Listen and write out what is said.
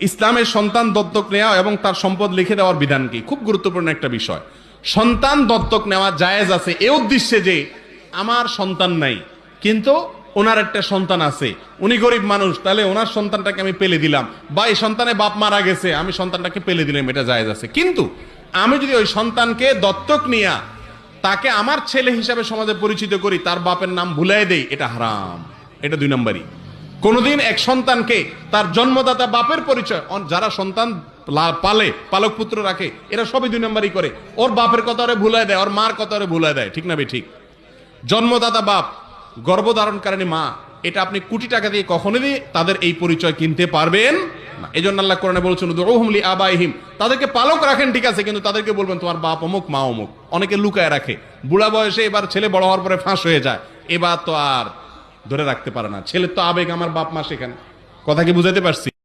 ইসলামের সন্তান দত্তক নেওয়া এবং তার সম্পদ লিখে দেওয়ার বিধান কি? খুব গুরুত্বপূর্ণ একটা বিষয়। সন্তান দত্তক নেওয়া জায়েজ আছে এ উদ্দেশ্যে যে আমার সন্তান নাই, কিন্তু ওনার একটা সন্তান আছে। উনি গরিব মানুষ, তাহলে ওনার সন্তানটাকে আমি পেলে দিলাম। বা এই সন্তানে বাপ মারা গেছে, আমি সন্তানটাকে পেলে দিলাম, এটা জায়েজ আছে। কিন্তু আমি যদি ওই সন্তানকে দত্তক নিয়া তাকে আমার ছেলে হিসাবে সমাজে পরিচিত করি, তার বাপের নাম ভুলাই দেই, এটা হারাম। এটা দুই নম্বরই। কোনোদিন এক সন্তানকে তার জন্মদাতা বাপের পরিচয় যারা সন্তান পালে, পালক পুত্র রাখে, এরা সবই দুই নম্বরই করে। ওর বাপের কথা ওরে ভুলায় দেয়, ওর মার কথা ওরে ভুলায় দেয়, ঠিক না বে ঠিক? জন্মদাতা বাপ, গর্ভধারণকারিণী মা, এটা আপনি কোটি টাকা দিয়ে কখনোই তাদের এই পরিচয় কিনতে পারবেন না। এই জন্য আল্লাহ কোরআনে বলছেন উদুহুমলি আবাইহিম তাদেরকে পালক রাখেন, ঠিক আছে, কিন্তু তাদেরকে বলবেন, তোমার বাপ অমুক, মা অমুক। অনেকে লুকায় রাখে। বুড়া বয়সে এবার ছেলে বড় হওয়ার পরে ফাঁস হয়ে যায়। এবার তো আর ধরে রাখতে পারে না। ছেলের তো আবেগ, আমার বাপ মা সেখানে। কথা কি বুঝাতে পারছি?